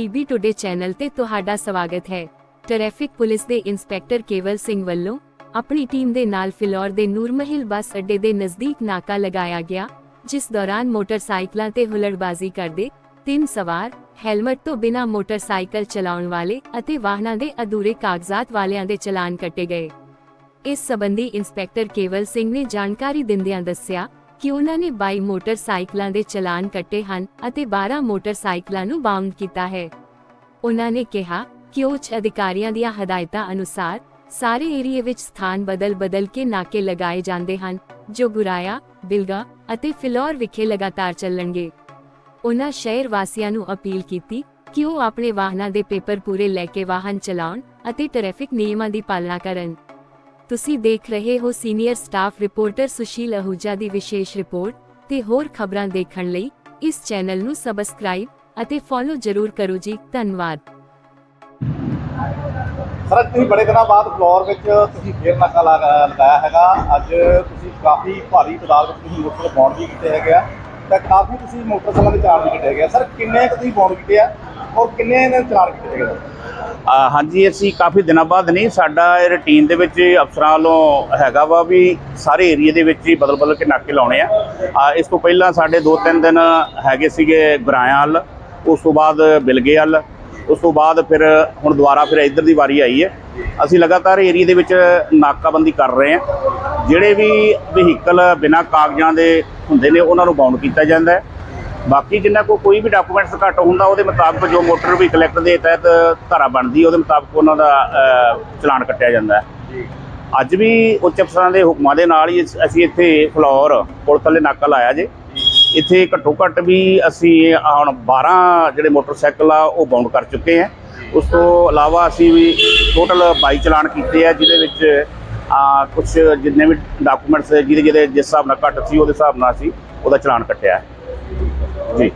PB today channel ਤੇ ਤੁਹਾਡਾ ਸਵਾਗਤ ਹੈ। ਟ੍ਰੈਫਿਕ ਪੁਲਿਸ ਦੇ ਇੰਸਪੈਕਟਰ ਕੇਵਲ ਸਿੰਘ ਵੱਲੋਂ ਆਪਣੀ ਟੀਮ ਦੇ ਨਾਲ ਫਿਲੌਰ ਦੇ ਨੂਰਮਹਿਲ ਬੱਸ ਅੱਡੇ ਦੇ ਨਜ਼ਦੀਕ ਨਾਕਾ ਲਗਾਇਆ ਗਿਆ, ਜਿਸ ਦੌਰਾਨ ਮੋਟਰਸਾਈਕਲਾਂ ਤੇ ਹੁਲੜਬਾਜ਼ੀ ਕਰਦੇ ਤਿੰਨ ਸਵਾਰ ਹੈਲਮਟ ਤੋਂ ਬਿਨਾਂ ਮੋਟਰਸਾਈਕਲ ਚਲਾਉਣ ਵਾਲੇ ਅਤੇ ਵਾਹਨਾਂ ਦੇ ਅਧੂਰੇ ਕਾਗਜ਼ਾਤ ਵਾਲਿਆਂ ਦੇ ਚਲਾਨ ਕੱਟੇ ਗਏ। ਇਸ ਸਬੰਧੀ ਇੰਸਪੈਕਟਰ ਕੇਵਲ ਸਿੰਘ ਨੇ ਜਾਣਕਾਰੀ ਦਿੰਦਿਆਂ ਦੱਸਿਆ ਕਿ ਉਹਨਾਂ ਨੇ 22 ਮੋਟਰਸਾਈਕਲਾਂ ਦੇ ਚਲਾਨ ਕੱਟੇ ਹਨ ਅਤੇ 12 ਮੋਟਰਸਾਈਕਲਾਂ ਨੂੰ ਬਾਉਂਡ ਕੀਤਾ ਹੈ ਉਹਨਾਂ ਨੇ ਕਿਹਾ ਕਿ ਉੱਚ ਅਧਿਕਾਰੀਆਂ ਦੀਆਂ ਹਦਾਇਤਾਂ ਅਨੁਸਾਰ ਸਾਰੇ ਏਰੀਏ ਵਿੱਚ ਸਥਾਨ ਬਦਲ-ਬਦਲ ਕੇ ਨਾਕੇ ਲਗਾਏ ਜਾਂਦੇ ਹਨ ਜੋ ਗੁਰਾਇਆ, ਬਿਲਗਾ ਅਤੇ ਫਿਲੌਰ ਵਿਖੇ ਲਗਾਤਾਰ ਚੱਲਣਗੇ। ਉਹਨਾਂ ਸ਼ਹਿਰ ਵਾਸੀਆਂ ਨੂੰ ਅਪੀਲ ਕੀਤੀ ਕਿ ਉਹ ਆਪਣੇ ਵਾਹਨਾਂ ਦੇ ਪੇਪਰ ਪੂਰੇ ਲੈ ਕੇ ਵਾਹਨ ਚਲਾਉਣ ਅਤੇ ਟ੍ਰੈਫਿਕ ਨਿਯਮਾਂ ਦੀ ਪਾਲਣਾ ਕਰਨ। ਤੁਸੀਂ ਦੇਖ ਰਹੇ ਹੋ senior staff reporter Sushil Ahuja ਦੀ ਵਿਸ਼ੇਸ਼ ਰਿਪੋਰਟ, ਤੇ ਹੋਰ ਖਬਰਾਂ ਦੇਖਣ ਲਈ ਇਸ ਚੈਨਲ ਨੂੰ ਸਬਸਕ੍ਰਾਈਬ ਅਤੇ ਫੋਲੋ ਜ਼ਰੂਰ ਕਰੋ ਜੀ, ਧੰਨਵਾਦ। ਸਰ ਅੱਜ ਤੁਸੀਂ ਬੜੇ ਦਿਨਾਂ ਬਾਅਦ ਫਲੋਰ ਵਿੱਚ ਤੁਸੀਂ ਫੇਰ ਨਾਕਾ ਲਗਾ- ਲਗਾਇਆ ਹੈਗਾ। ਅੱਜ ਤੁਸੀਂ ਕਾਫੀ ਭਾਰੀ ਤਾਦਾਦ ਵਿੱਚ ਤੁਸੀਂ ਮੋਟਰ ਬੌਂਡ ਵੀ ਕੀਤੇ ਹੈਗੇ ਆ। ਤੇ ਕਾਫੀ ਤੁਸੀਂ ਮੋਟਰਸਾਈਕਲਾਂ ਦੇ ਚਾਰਜ ਵੀ ਕੀਤੇ ਹੈਗੇ ਆ। ਸਰ, ਕਿੰਨੇ ਕੁ ਤੁਸੀਂ ਬੌਂਡ ਕੀਤੇ ਆ? ਔਰ ਕਿੰਨੇ ਨੇ ਚਲਾਨ ਕੀਤੇ ਗਏ? ਹਾਂਜੀ, ਅਸੀਂ ਕਾਫੀ ਦਿਨਾਂ ਬਾਅਦ ਨਹੀਂ, ਸਾਡਾ ਇਹ ਰੁਟੀਨ ਦੇ ਵਿੱਚ ਅਫਸਰਾਂ ਵੱਲੋਂ ਹੈਗਾ ਵਾ ਵੀ ਸਾਰੇ ਏਰੀਆ ਦੇ ਵਿੱਚ ਹੀ ਬਦਲ ਬਦਲ ਕੇ ਨਾਕੇ ਲਾਉਣੇ ਆ। ਇਸ ਤੋਂ ਪਹਿਲਾਂ ਸਾਡੇ 2-3 ਦਿਨ ਹੈਗੇ ਸੀਗੇ ਗੁਰਾਇਆਂ ਵੱਲ, ਉਸ ਤੋਂ ਬਾਅਦ ਬਿਲਗੇ ਵੱਲ, ਉਸ ਤੋਂ ਬਾਅਦ ਫਿਰ ਹੁਣ ਦੁਬਾਰਾ ਫਿਰ ਇੱਧਰ ਦੀ ਵਾਰੀ ਆਈ ਹੈ। ਅਸੀਂ ਲਗਾਤਾਰ ਏਰੀਆ ਦੇ ਵਿੱਚ ਨਾਕਾਬੰਦੀ ਕਰ ਰਹੇ ਹਾਂ। ਜਿਹੜੇ ਵੀ ਵਹੀਕਲ ਬਿਨਾਂ ਕਾਗਜ਼ਾਂ ਦੇ ਹੁੰਦੇ ਨੇ, ਉਹਨਾਂ ਨੂੰ ਬਾਉਂਡ ਕੀਤਾ ਜਾਂਦਾ ਹੈ। ਬਾਕੀ ਜਿੰਨਾ ਕੋ ਕੋਈ ਵੀ ਡਾਕੂਮੈਂਟਸ ਘੱਟ ਹੁੰਦਾ ਉਹਦੇ ਮੁਤਾਬਕ ਜੋ ਮੋਟਰ ਵਹੀਕਲ ਐਕਟ ਦੇ ਤਹਿਤ ਧਾਰਾ ਬਣਦੀ ਉਹਦੇ ਮੁਤਾਬਕ ਉਹਨਾਂ ਦਾ ਚਲਾਨ ਕੱਟਿਆ ਜਾਂਦਾ ਹੈ। ਅੱਜ ਵੀ ਉੱਚ ਅਫਸਰਾਂ ਦੇ ਹੁਕਮਾਂ ਦੇ ਨਾਲ ਹੀ ਅਸ- ਇੱਥੇ ਫਲੋਰ ਪੁਲ ਥੱਲੇ ਨਾਕਾ ਲਾਇਆ ਜੇ। ਇੱਥੇ ਘੱਟੋ ਘੱਟ ਵੀ ਅਸੀਂ ਹੁਣ 12 ਜਿਹੜੇ ਮੋਟਰਸਾਈਕਲ ਆ ਉਹ ਬਾਉਂਡ ਕਰ ਚੁੱਕੇ ਹਾਂ। ਉਸ ਤੋਂ ਇਲਾਵਾ ਅਸੀਂ ਵੀ ਟੋਟਲ 22 ਚਲਾਨ ਕੀਤੇ ਆ ਜਿਹਦੇ ਵਿੱਚ ਆ ਕੁਝ ਜਿੰਨੇ ਵੀ ਡਾਕੂਮੈਂਟਸ ਜਿਹਦੇ ਜਿਹਦੇ ਜਿਸ ਹਿਸਾਬ ਨਾਲ ਘੱਟ ਸੀ ਉਹਦੇ ਹਿਸਾਬ ਨਾਲ ਅਸੀਂ ਉਹਦਾ ਚਲਾਨ ਕੱਟਿਆ ਹੈ। ਜੀ